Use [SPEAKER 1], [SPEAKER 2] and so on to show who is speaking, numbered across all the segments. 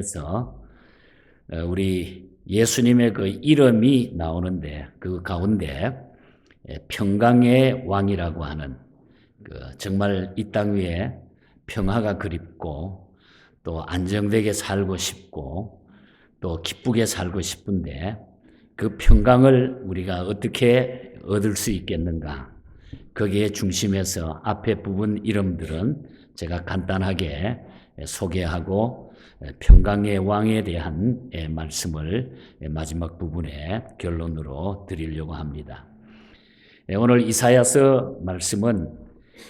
[SPEAKER 1] 성경에서 어, 우리 예수님의 그 이름이 나오는데 그 가운데 예, 평강의 왕이라고 하는 그 정말 이 땅 위에 평화가 그립고 또 안정되게 살고 싶고 또 기쁘게 살고 싶은데 그 평강을 우리가 어떻게 얻을 수 있겠는가? 거기에 중심에서 앞에 부분 이름들은 제가 간단하게 소개하고 평강의 왕에 대한 말씀을 마지막 부분에 결론으로 드리려고 합니다. 오늘 이사야서 말씀은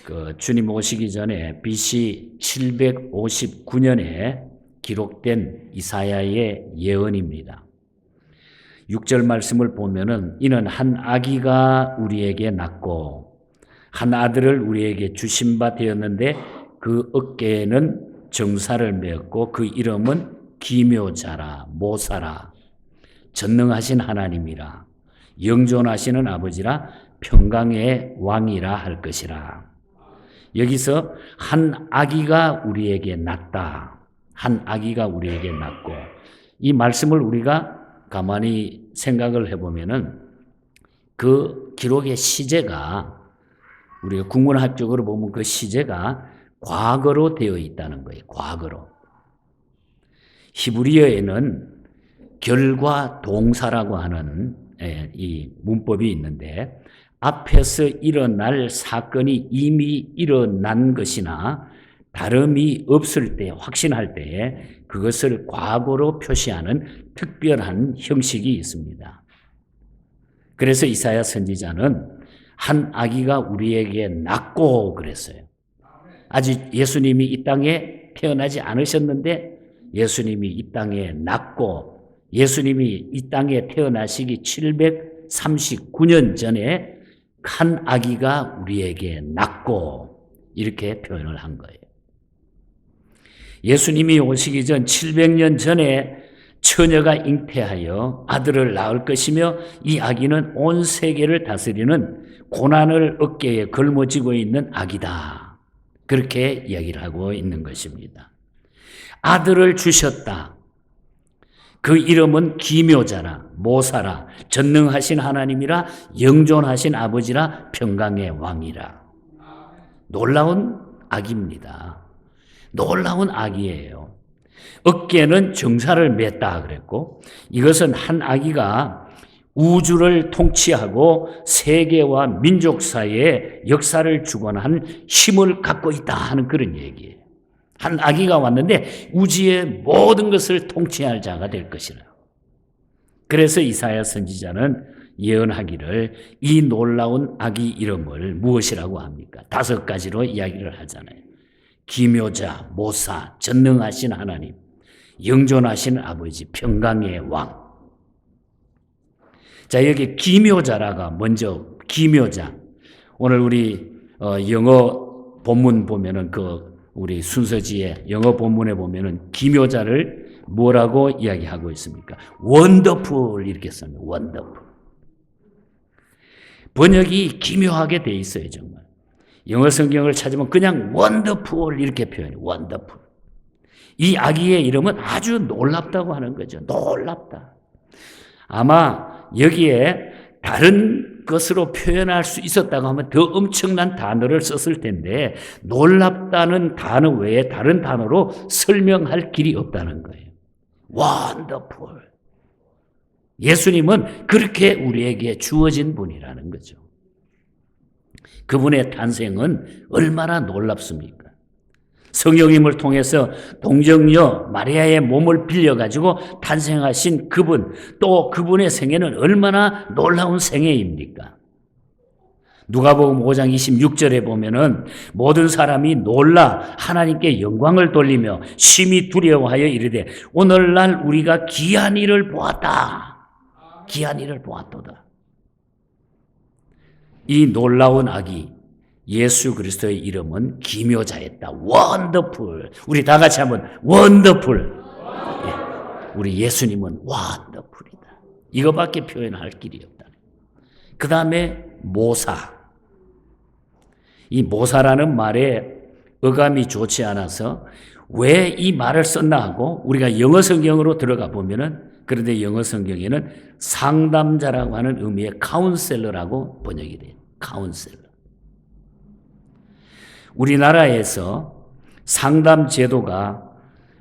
[SPEAKER 1] 그 주님 오시기 전에 BC 759년에 기록된 이사야의 예언입니다. 6절 말씀을 보면은 이는 한 아기가 우리에게 낳고 한 아들을 우리에게 주신 바 되었는데 그 어깨에는 정사를 메었고 그 이름은 기묘자라 모사라. 전능하신 하나님이라. 영존하시는 아버지라. 평강의 왕이라 할 것이라. 여기서 한 아기가 우리에게 낳다. 한 아기가 우리에게 낳고 이 말씀을 우리가 가만히 생각을 해보면은 그 기록의 시제가 우리가 국문학적으로 보면 그 시제가 과거로 되어 있다는 거예요. 과거로. 히브리어에는 결과 동사라고 하는 예, 이 문법이 있는데 앞에서 일어날 사건이 이미 일어난 것이나 다름이 없을 때, 확신할 때에 그것을 과거로 표시하는 특별한 형식이 있습니다. 그래서 이사야 선지자는 한 아기가 우리에게 낳고 그랬어요. 아직 예수님이 이 땅에 태어나지 않으셨는데 예수님이 이 땅에 낳고 예수님이 이 땅에 태어나시기 739년 전에 한 아기가 우리에게 낳고 이렇게 표현을 한 거예요. 예수님이 오시기 전 700년 전에 처녀가 잉태하여 아들을 낳을 것이며 이 아기는 온 세계를 다스리는 고난을 어깨에 걸머쥐고 있는 아기다. 그렇게 이야기를 하고 있는 것입니다. 아들을 주셨다. 그 이름은 기묘자라, 모사라, 전능하신 하나님이라, 영존하신 아버지라, 평강의 왕이라. 놀라운 아기입니다. 놀라운 아기예요. 어깨는 정사를 맸다 그랬고 이것은 한 아기가 우주를 통치하고 세계와 민족 사이에 역사를 주관한 힘을 갖고 있다 하는 그런 얘기예요. 한 아기가 왔는데 우주의 모든 것을 통치할 자가 될 것이라. 그래서 이사야 선지자는 예언하기를 이 놀라운 아기 이름을 무엇이라고 합니까? 다섯 가지로 이야기를 하잖아요. 기묘자, 모사, 전능하신 하나님, 영존하신 아버지, 평강의 왕. 자, 여기 기묘자라가 먼저 기묘자. 오늘 우리 어, 영어 본문 보면은 그 우리 순서지에 영어 본문에 보면은 기묘자를 뭐라고 이야기하고 있습니까? 원더풀 이렇게 씁니다. 원더풀. 번역이 기묘하게 돼 있어요, 정말. 영어 성경을 찾으면 그냥 원더풀 이렇게 표현해. 원더풀. 이 아기의 이름은 아주 놀랍다고 하는 거죠. 놀랍다. 아마 여기에 다른 것으로 표현할 수 있었다고 하면 더 엄청난 단어를 썼을 텐데 놀랍다는 단어 외에 다른 단어로 설명할 길이 없다는 거예요. 원더풀. 예수님은 그렇게 우리에게 주어진 분이라는 거죠. 그분의 탄생은 얼마나 놀랍습니까? 성령님을 통해서 동정녀 마리아의 몸을 빌려가지고 탄생하신 그분, 또 그분의 생애는 얼마나 놀라운 생애입니까? 누가복음 5장 26절에 보면은 모든 사람이 놀라 하나님께 영광을 돌리며 심히 두려워하여 이르되 오늘날 우리가 귀한 일을 보았다. 귀한 일을 보았도다. 이 놀라운 아기 예수 그리스도의 이름은 기묘자였다. 원더풀. 우리 다 같이 한번 원더풀. 예. 우리 예수님은 원더풀이다. 이거밖에 표현할 길이 없다. 그 다음에 모사. 이 모사라는 말에 어감이 좋지 않아서 왜 이 말을 썼나 하고 우리가 영어 성경으로 들어가 보면은 그런데 영어 성경에는 상담자라고 하는 의미의 카운셀러라고 번역이 돼요. 카운셀러. 우리나라에서 상담 제도가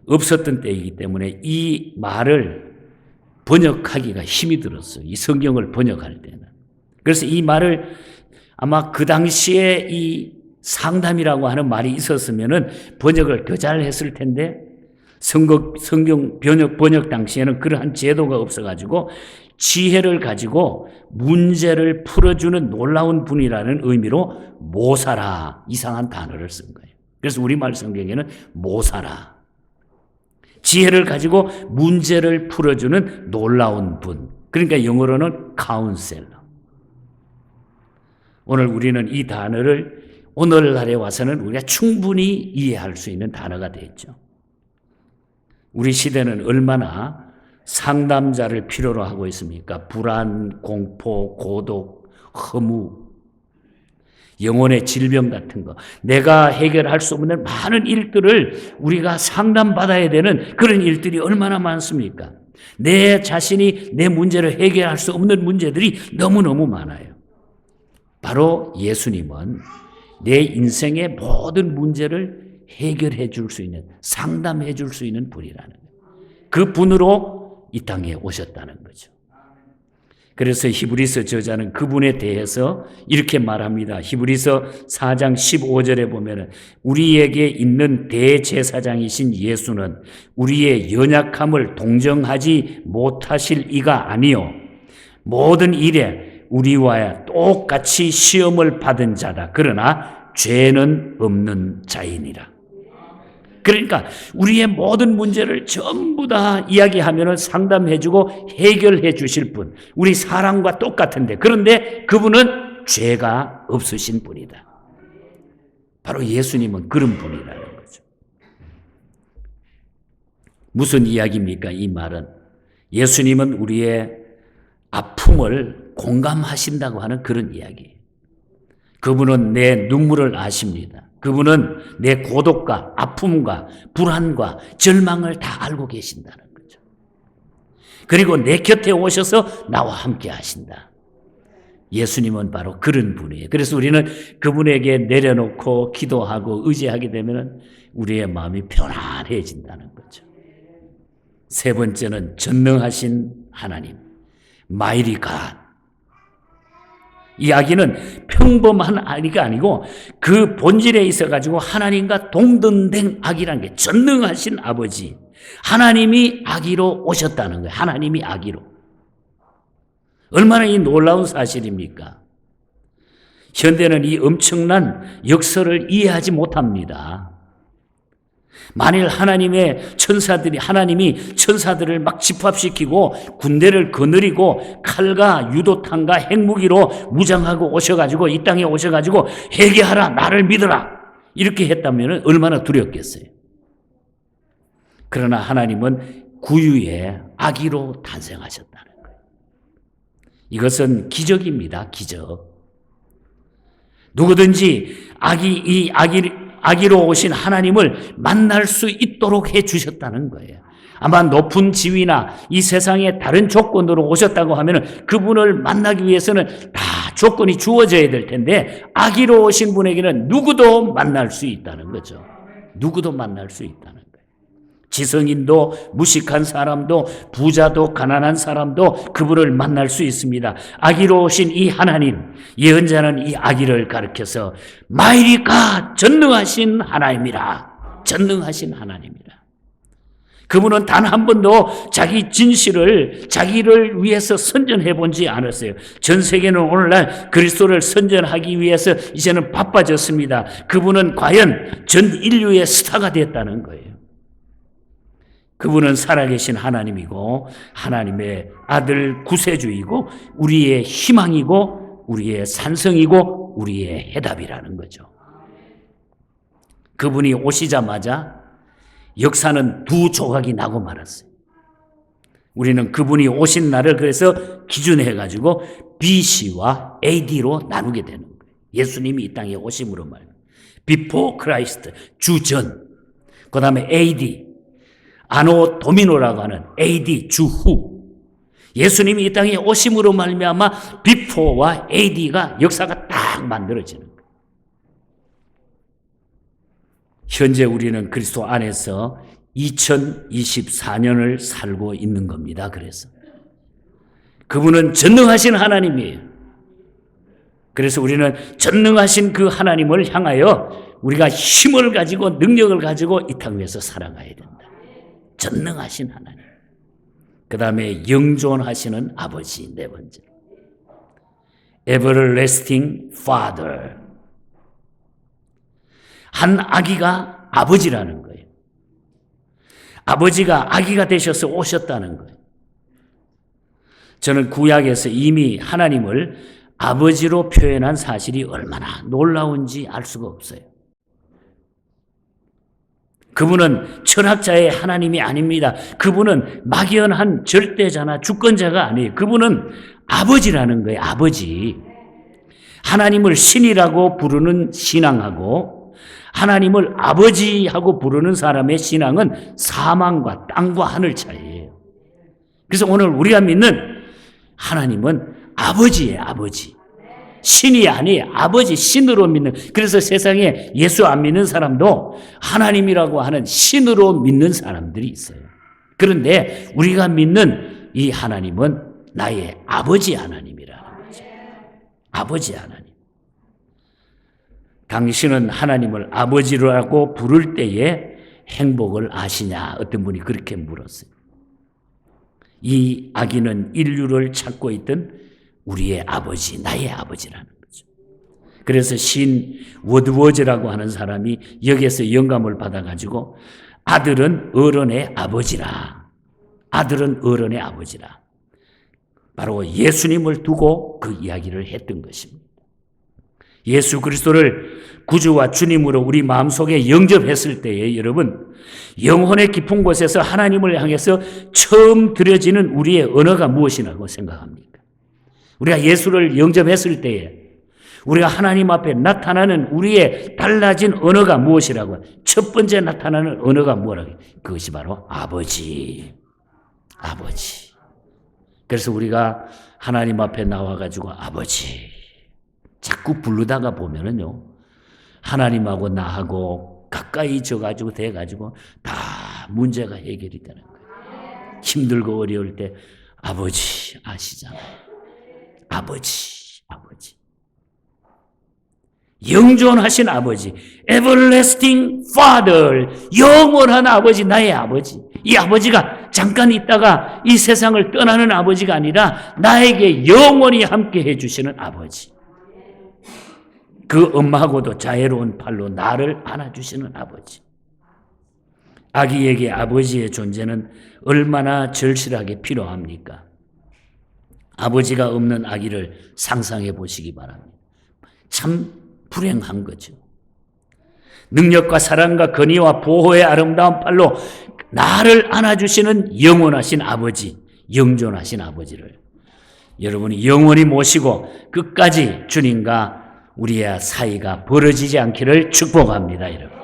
[SPEAKER 1] 없었던 때이기 때문에 이 말을 번역하기가 힘이 들었어요. 이 성경을 번역할 때는. 그래서 이 말을 아마 그 당시에 이 상담이라고 하는 말이 있었으면은 번역을 더 잘했을 텐데 성경, 번역, 번역 당시에는 그러한 제도가 없어가지고 지혜를 가지고 문제를 풀어주는 놀라운 분이라는 의미로 모사라 이상한 단어를 쓴 거예요. 그래서 우리말 성경에는 모사라. 지혜를 가지고 문제를 풀어주는 놀라운 분. 그러니까 영어로는 카운셀러. 오늘 우리는 이 단어를 오늘날에 와서는 우리가 충분히 이해할 수 있는 단어가 됐죠. 우리 시대는 얼마나 상담자를 필요로 하고 있습니까? 불안, 공포, 고독, 허무, 영혼의 질병 같은 거. 내가 해결할 수 없는 많은 일들을 우리가 상담받아야 되는 그런 일들이 얼마나 많습니까? 내 자신이 내 문제를 해결할 수 없는 문제들이 너무너무 많아요. 바로 예수님은 내 인생의 모든 문제를 해결해 줄 수 있는, 상담해 줄 수 있는 분이라는 거예요. 그 분으로 이 땅에 오셨다는 거죠. 그래서 히브리서 저자는 그분에 대해서 이렇게 말합니다. 히브리서 4장 15절에 보면은 우리에게 있는 대제사장이신 예수는 우리의 연약함을 동정하지 못하실 이가 아니요 모든 일에 우리와 똑같이 시험을 받은 자다. 그러나 죄는 없는 자이니라. 그러니까 우리의 모든 문제를 전부 다 이야기하면 상담해주고 해결해 주실 분. 우리 사람과 똑같은데. 그런데 그분은 죄가 없으신 분이다. 바로 예수님은 그런 분이라는 거죠. 무슨 이야기입니까? 이 말은. 예수님은 우리의 아픔을 공감하신다고 하는 그런 이야기예요. 그분은 내 눈물을 아십니다. 그분은 내 고독과 아픔과 불안과 절망을 다 알고 계신다는 거죠. 그리고 내 곁에 오셔서 나와 함께 하신다. 예수님은 바로 그런 분이에요. 그래서 우리는 그분에게 내려놓고 기도하고 의지하게 되면 우리의 마음이 편안해진다는 거죠. 세 번째는 전능하신 하나님. 마이리 갓. 이야기는 평범한 아기가 아니고 그 본질에 있어가지고 하나님과 동등된 아기란 게 전능하신 아버지. 하나님이 아기로 오셨다는 거예요. 하나님이 아기로. 얼마나 이 놀라운 사실입니까? 현대는 이 엄청난 역설을 이해하지 못합니다. 만일 하나님의 천사들이 하나님이 천사들을 막 집합시키고 군대를 거느리고 칼과 유도탄과 핵무기로 무장하고 오셔가지고 이 땅에 오셔가지고 회개하라 나를 믿어라 이렇게 했다면 얼마나 두렵겠어요. 그러나 하나님은 구유의 아기로 탄생하셨다는 거예요. 이것은 기적입니다. 기적. 누구든지 아기 이 아기 아기로 오신 하나님을 만날 수 있도록 해 주셨다는 거예요. 아마 높은 지위나 이 세상의 다른 조건으로 오셨다고 하면 그분을 만나기 위해서는 다 조건이 주어져야 될 텐데 아기로 오신 분에게는 누구도 만날 수 있다는 거죠. 누구도 만날 수 있다는. 지성인도 무식한 사람도 부자도 가난한 사람도 그분을 만날 수 있습니다. 아기로 오신 이 하나님, 예언자는 이 아기를 가르켜서 마이리까 전능하신 하나님이라. 전능하신 하나님이라. 그분은 단 한 번도 자기 진실을 자기를 위해서 선전해 본지 않았어요. 전 세계는 오늘날 그리스도를 선전하기 위해서 이제는 바빠졌습니다. 그분은 과연 전 인류의 스타가 됐다는 거예요. 그분은 살아계신 하나님이고 하나님의 아들 구세주이고 우리의 희망이고 우리의 산성이고 우리의 해답이라는 거죠. 그분이 오시자마자 역사는 두 조각이 나고 말았어요. 우리는 그분이 오신 날을 그래서 기준해 가지고 BC와 AD로 나누게 되는 거예요. 예수님이 이 땅에 오심으로 말. Before Christ, 주전. 그 다음에 AD, 아노 도미노라고 하는 AD 주후. 예수님이 이 땅에 오심으로 말미암아 비포와 AD가 역사가 딱 만들어지는. 현재 우리는 그리스도 안에서 2024년을 살고 있는 겁니다. 그래서 그분은 전능하신 하나님이에요. 그래서 우리는 전능하신 그 하나님을 향하여 우리가 힘을 가지고 능력을 가지고 이 땅 위에서 살아가야 된다. 전능하신 하나님. 그 다음에 영존하시는 아버지 네 번째. everlasting father. 한 아기가 아버지라는 거예요. 아버지가 아기가 되셔서 오셨다는 거예요. 저는 구약에서 이미 하나님을 아버지로 표현한 사실이 얼마나 놀라운지 알 수가 없어요. 그분은 철학자의 하나님이 아닙니다. 그분은 막연한 절대자나 주권자가 아니에요. 그분은 아버지라는 거예요. 아버지. 하나님을 신이라고 부르는 신앙하고 하나님을 아버지하고 부르는 사람의 신앙은 사망과 땅과 하늘 차이예요. 그래서 오늘 우리가 믿는 하나님은 아버지예요, 아버지. 신이 아니에요. 아버지 신으로 믿는. 그래서 세상에 예수 안 믿는 사람도 하나님이라고 하는 신으로 믿는 사람들이 있어요. 그런데 우리가 믿는 이 하나님은 나의 아버지 하나님이라는 거죠. 아버지 하나님. 당신은 하나님을 아버지라고 부를 때에 행복을 아시냐? 어떤 분이 그렇게 물었어요. 이 아기는 인류를 찾고 있던 우리의 아버지, 나의 아버지라는 거죠. 그래서 신 워드워즈라고 하는 사람이 여기에서 영감을 받아가지고 아들은 어른의 아버지라. 아들은 어른의 아버지라. 바로 예수님을 두고 그 이야기를 했던 것입니다. 예수 그리스도를 구주와 주님으로 우리 마음속에 영접했을 때에 여러분 영혼의 깊은 곳에서 하나님을 향해서 처음 들여지는 우리의 언어가 무엇이라고 생각합니까? 우리가 예수를 영접했을 때에 우리가 하나님 앞에 나타나는 우리의 달라진 언어가 무엇이라고? 첫 번째 나타나는 언어가 뭐라고? 그것이 바로 아버지. 아버지. 그래서 우리가 하나님 앞에 나와가지고 아버지. 자꾸 부르다가 보면은요 하나님하고 나하고 가까이 져가지고 돼가지고 다 문제가 해결이 되는 거예요. 힘들고 어려울 때 아버지 아시잖아요 아버지 아버지 영존하신 아버지, everlasting father, 영원한 아버지, 나의 아버지. 이 아버지가 잠깐 있다가 이 세상을 떠나는 아버지가 아니라 나에게 영원히 함께 해주시는 아버지. 그 엄마하고도 자애로운 팔로 나를 안아주시는 아버지. 아기에게 아버지의 존재는 얼마나 절실하게 필요합니까? 아버지가 없는 아기를 상상해 보시기 바랍니다. 참 불행한 거죠. 능력과 사랑과 건의와 보호의 아름다운 팔로 나를 안아주시는 영원하신 아버지, 영존하신 아버지를 여러분이 영원히 모시고 끝까지 주님과 우리의 사이가 벌어지지 않기를 축복합니다, 여러분.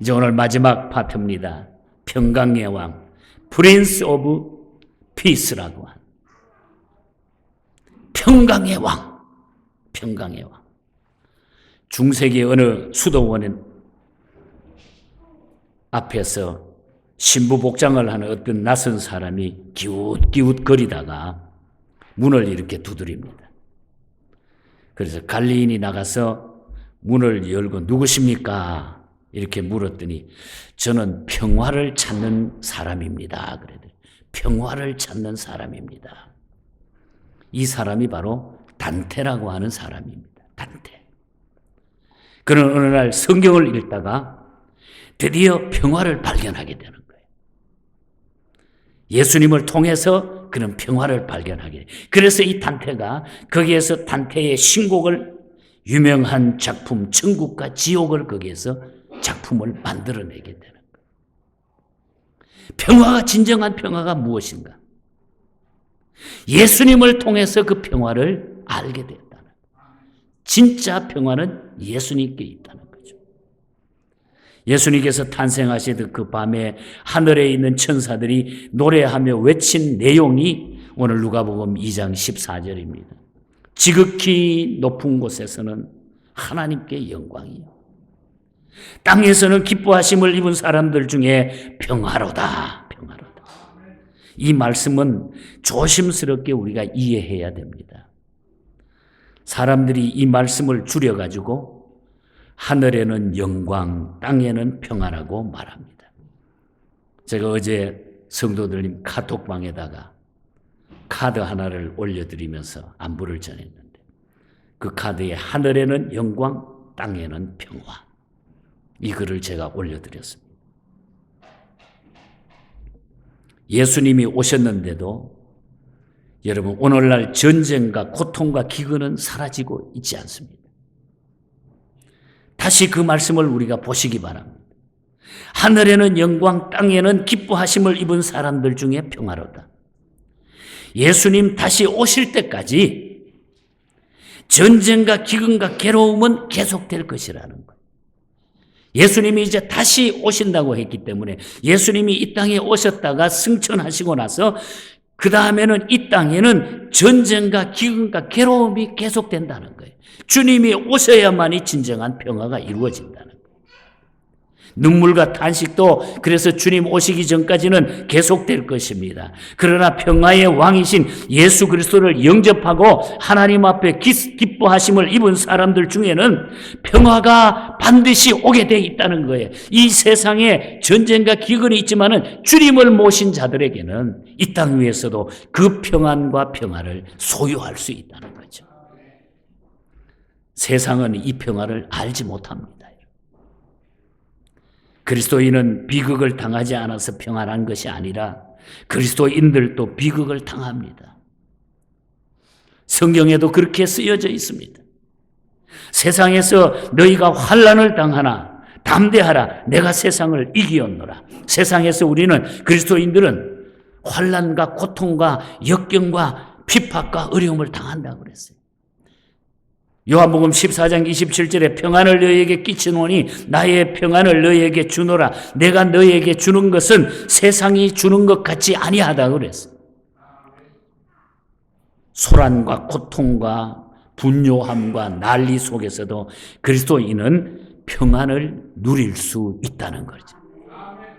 [SPEAKER 1] 이제 오늘 마지막 파트입니다. 평강의 왕, 프린스 오브 피스라고 한 평강의 왕, 평강의 왕. 중세기 어느 수도원 앞에서 신부 복장을 하는 어떤 낯선 사람이 기웃기웃 거리다가 문을 이렇게 두드립니다. 그래서 갈리인이 나가서 문을 열고 누구십니까? 이렇게 물었더니 저는 평화를 찾는 사람입니다. 그래도 평화를 찾는 사람입니다. 이 사람이 바로 단테라고 하는 사람입니다. 단테. 그는 어느 날 성경을 읽다가 드디어 평화를 발견하게 되는 거예요. 예수님을 통해서 그는 평화를 발견하게 돼요. 그래서 이 단테가 거기에서 단테의 신곡을 유명한 작품 천국과 지옥을 거기에서 작품을 만들어내게 되는 거예요. 평화가 진정한 평화가 무엇인가? 예수님을 통해서 그 평화를 알게 됐다는. 진짜 평화는 예수님께 있다는 거죠. 예수님께서 탄생하시던 그 밤에 하늘에 있는 천사들이 노래하며 외친 내용이 오늘 누가복음 2장 14절입니다. 지극히 높은 곳에서는 하나님께 영광이요. 땅에서는 기뻐하심을 입은 사람들 중에 평화로다. 평화로다. 이 말씀은 조심스럽게 우리가 이해해야 됩니다. 사람들이 이 말씀을 줄여가지고 하늘에는 영광, 땅에는 평화라고 말합니다. 제가 어제 성도들님 카톡방에다가 카드 하나를 올려드리면서 안부를 전했는데 그 카드에 하늘에는 영광, 땅에는 평화. 이 글을 제가 올려드렸습니다. 예수님이 오셨는데도 여러분 오늘날 전쟁과 고통과 기근은 사라지고 있지 않습니다. 다시 그 말씀을 우리가 보시기 바랍니다. 하늘에는 영광, 땅에는 기뻐하심을 입은 사람들 중에 평화로다. 예수님 다시 오실 때까지 전쟁과 기근과 괴로움은 계속될 것이라는 거 예수님이 이제 다시 오신다고 했기 때문에 예수님이 이 땅에 오셨다가 승천하시고 나서 그 다음에는 이 땅에는 전쟁과 기근과 괴로움이 계속된다는 거예요. 주님이 오셔야만이 진정한 평화가 이루어진다는 거예요. 눈물과 탄식도 그래서 주님 오시기 전까지는 계속될 것입니다. 그러나 평화의 왕이신 예수 그리스도를 영접하고 하나님 앞에 기뻐하심을 입은 사람들 중에는 평화가 반드시 오게 돼 있다는 거예요. 이 세상에 전쟁과 기근이 있지만은 주님을 모신 자들에게는 이 땅 위에서도 그 평안과 평화를 소유할 수 있다는 거죠. 세상은 이 평화를 알지 못합니다. 그리스도인은 비극을 당하지 않아서 평안한 것이 아니라 그리스도인들도 비극을 당합니다. 성경에도 그렇게 쓰여져 있습니다. 세상에서 너희가 환란을 당하나 담대하라 내가 세상을 이기었노라. 세상에서 우리는 그리스도인들은 환란과 고통과 역경과 핍박과 어려움을 당한다고 그랬어요. 요한복음 14장 27절에 평안을 너희에게 끼치노니 나의 평안을 너희에게 주노라. 내가 너희에게 주는 것은 세상이 주는 것 같지 아니하다 그랬어. 소란과 고통과 분요함과 난리 속에서도 그리스도인은 평안을 누릴 수 있다는 거죠.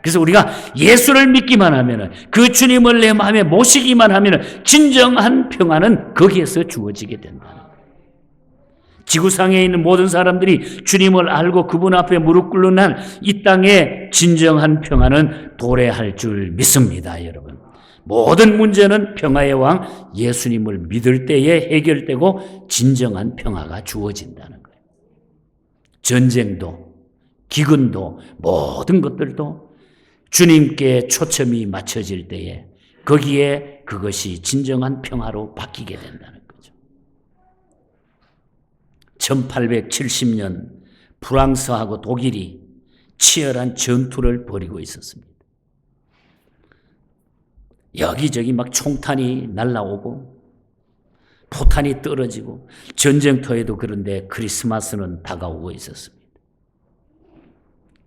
[SPEAKER 1] 그래서 우리가 예수를 믿기만 하면은 그 주님을 내 마음에 모시기만 하면은 진정한 평안은 거기에서 주어지게 된다는. 지구상에 있는 모든 사람들이 주님을 알고 그분 앞에 무릎 꿇는 한 이 땅의 진정한 평안은 도래할 줄 믿습니다, 여러분. 모든 문제는 평화의 왕 예수님을 믿을 때에 해결되고 진정한 평화가 주어진다는 거예요. 전쟁도, 기근도, 모든 것들도 주님께 초점이 맞춰질 때에 거기에 그것이 진정한 평화로 바뀌게 된다는 거죠. 1870년 프랑스하고 독일이 치열한 전투를 벌이고 있었습니다. 여기저기 막 총탄이 날라오고 포탄이 떨어지고 전쟁터에도 그런데 크리스마스는 다가오고 있었습니다.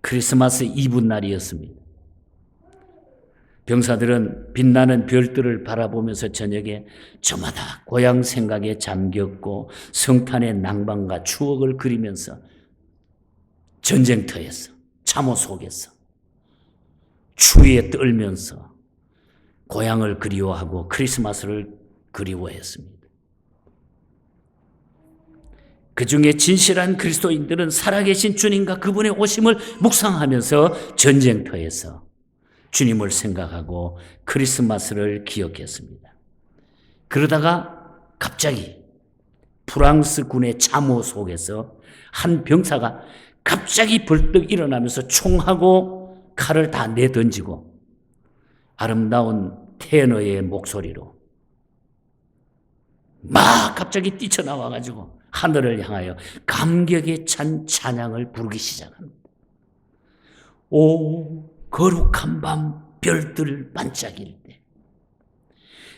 [SPEAKER 1] 크리스마스 이브 날이었습니다. 병사들은 빛나는 별들을 바라보면서 저녁에 저마다 고향 생각에 잠겼고 성탄의 낭만과 추억을 그리면서 전쟁터에서 참호 속에서 추위에 떨면서 고향을 그리워하고 크리스마스를 그리워했습니다. 그 중에 진실한 그리스도인들은 살아계신 주님과 그분의 오심을 묵상하면서 전쟁터에서 주님을 생각하고 크리스마스를 기억했습니다. 그러다가 갑자기 프랑스 군의 참호 속에서 한 병사가 갑자기 벌떡 일어나면서 총하고 칼을 다 내던지고 아름다운 테너의 목소리로 막 갑자기 뛰쳐나와가지고 하늘을 향하여 감격에 찬 찬양을 부르기 시작합니다. 오, 거룩한 밤 별들 반짝일 때,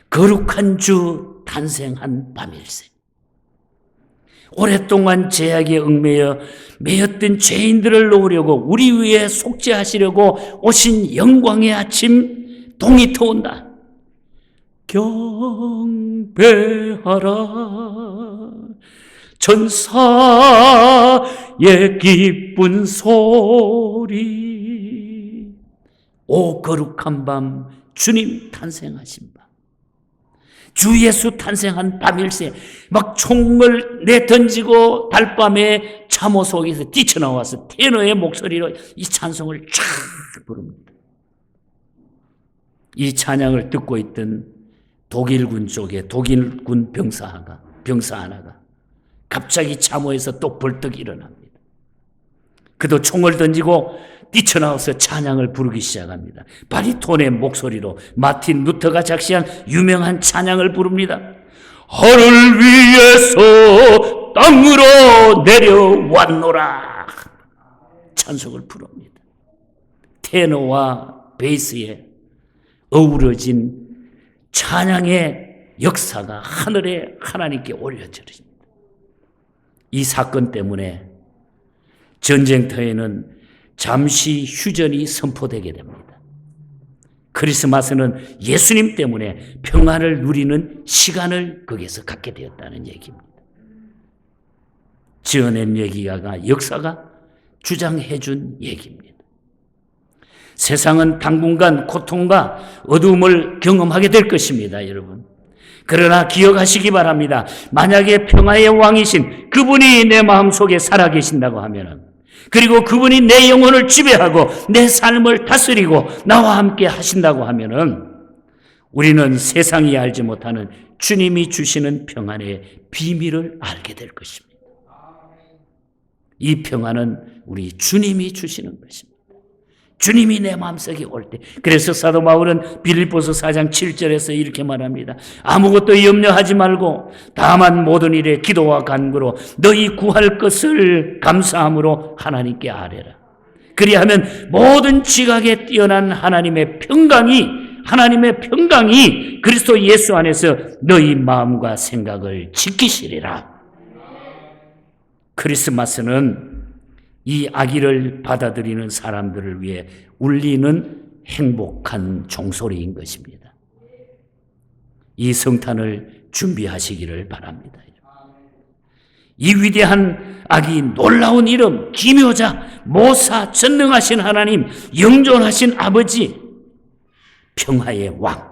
[SPEAKER 1] 거룩한 주 탄생한 밤일세. 오랫동안 제약에 얽매여 매였던 죄인들을 놓으려고 우리 위에 속죄하시려고 오신 영광의 아침 동이 터온다. 경배하라 전사의 기쁜 소리 오 거룩한 밤 주님 탄생하신 밤 주 예수 탄생한 밤일세 막 총을 내던지고 달밤에 참호 속에서 뛰쳐나와서 테너의 목소리로 이 찬송을 쫙 부릅니다. 이 찬양을 듣고 있던 독일군 쪽에 독일군 병사가 병사 하나가 갑자기 참호에서 또 벌떡 일어납니다. 그도 총을 던지고 뛰쳐나와서 찬양을 부르기 시작합니다. 바리톤의 목소리로 마틴 루터가 작시한 유명한 찬양을 부릅니다. 하늘 위에서 땅으로 내려왔노라. 찬송을 부릅니다. 테너와 베이스에 어우러진 찬양의 역사가 하늘에 하나님께 올려져집니다. 이 사건 때문에 전쟁터에는 잠시 휴전이 선포되게 됩니다. 크리스마스는 예수님 때문에 평안을 누리는 시간을 거기에서 갖게 되었다는 얘기입니다. 지어낸 얘기가 역사가 주장해 준 얘기입니다. 세상은 당분간 고통과 어두움을 경험하게 될 것입니다, 여러분. 그러나 기억하시기 바랍니다. 만약에 평화의 왕이신 그분이 내 마음 속에 살아 계신다고 하면은 그리고 그분이 내 영혼을 지배하고 내 삶을 다스리고 나와 함께 하신다고 하면은 우리는 세상이 알지 못하는 주님이 주시는 평안의 비밀을 알게 될 것입니다. 이 평안은 우리 주님이 주시는 것입니다. 주님이 내 마음속에 올 때. 그래서 사도 바울은 빌립보서 4장 7절에서 이렇게 말합니다. 아무것도 염려하지 말고 다만 모든 일에 기도와 간구로 너희 구할 것을 감사함으로 하나님께 아뢰라. 그리하면 모든 지각에 뛰어난 하나님의 평강이 하나님의 평강이 그리스도 예수 안에서 너희 마음과 생각을 지키시리라. 크리스마스는 이 아기를 받아들이는 사람들을 위해 울리는 행복한 종소리인 것입니다. 이 성탄을 준비하시기를 바랍니다. 이 위대한 아기 놀라운 이름 기묘자 모사 전능하신 하나님 영존하신 아버지 평화의 왕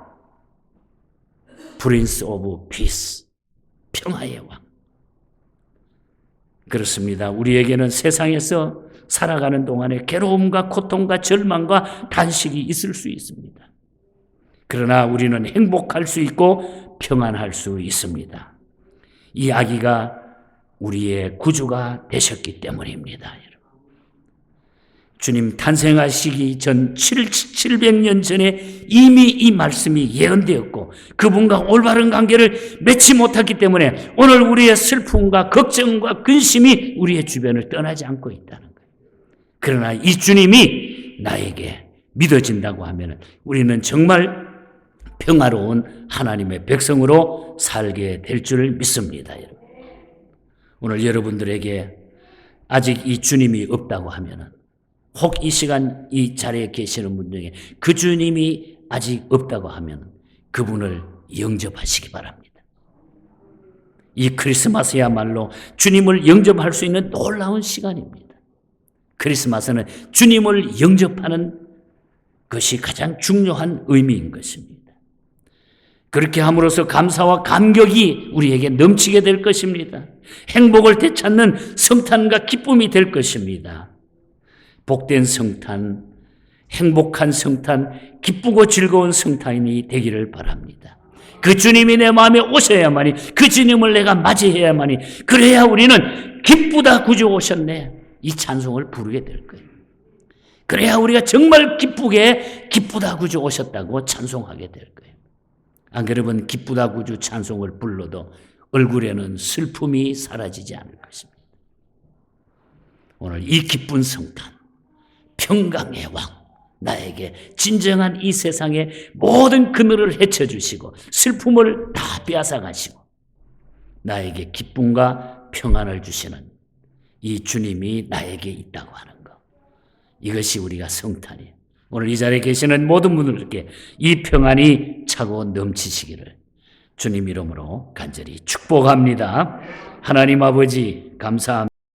[SPEAKER 1] 프린스 오브 피스 평화의 왕 그렇습니다. 우리에게는 세상에서 살아가는 동안에 괴로움과 고통과 절망과 단식이 있을 수 있습니다. 그러나 우리는 행복할 수 있고 평안할 수 있습니다. 이 아기가 우리의 구주가 되셨기 때문입니다. 주님 탄생하시기 전 700년 전에 이미 이 말씀이 예언되었고 그분과 올바른 관계를 맺지 못했기 때문에 오늘 우리의 슬픔과 걱정과 근심이 우리의 주변을 떠나지 않고 있다는 거예요. 그러나 이 주님이 나에게 믿어진다고 하면 우리는 정말 평화로운 하나님의 백성으로 살게 될 줄 믿습니다. 오늘 여러분들에게 아직 이 주님이 없다고 하면은 혹 이 시간 이 자리에 계시는 분 중에 그 주님이 아직 없다고 하면 그분을 영접하시기 바랍니다. 이 크리스마스야말로 주님을 영접할 수 있는 놀라운 시간입니다. 크리스마스는 주님을 영접하는 것이 가장 중요한 의미인 것입니다. 그렇게 함으로써 감사와 감격이 우리에게 넘치게 될 것입니다. 행복을 되찾는 성탄과 기쁨이 될 것입니다. 복된 성탄, 행복한 성탄, 기쁘고 즐거운 성탄이 되기를 바랍니다. 그 주님이 내 마음에 오셔야만이, 그 주님을 내가 맞이해야만이, 그래야 우리는 기쁘다 구주 오셨네. 이 찬송을 부르게 될 거예요. 그래야 우리가 정말 기쁘게 기쁘다 구주 오셨다고 찬송하게 될 거예요. 안 그러면 기쁘다 구주 찬송을 불러도 얼굴에는 슬픔이 사라지지 않을 것입니다. 오늘 이 기쁜 성탄, 평강의 왕, 나에게 진정한 이 세상의 모든 그늘을 헤쳐주시고 슬픔을 다 빼앗아가시고 나에게 기쁨과 평안을 주시는 이 주님이 나에게 있다고 하는 것. 이것이 우리가 성탄이에요. 오늘 이 자리에 계시는 모든 분들께 이 평안이 차고 넘치시기를 주님 이름으로 간절히 축복합니다. 하나님 아버지 감사합니다.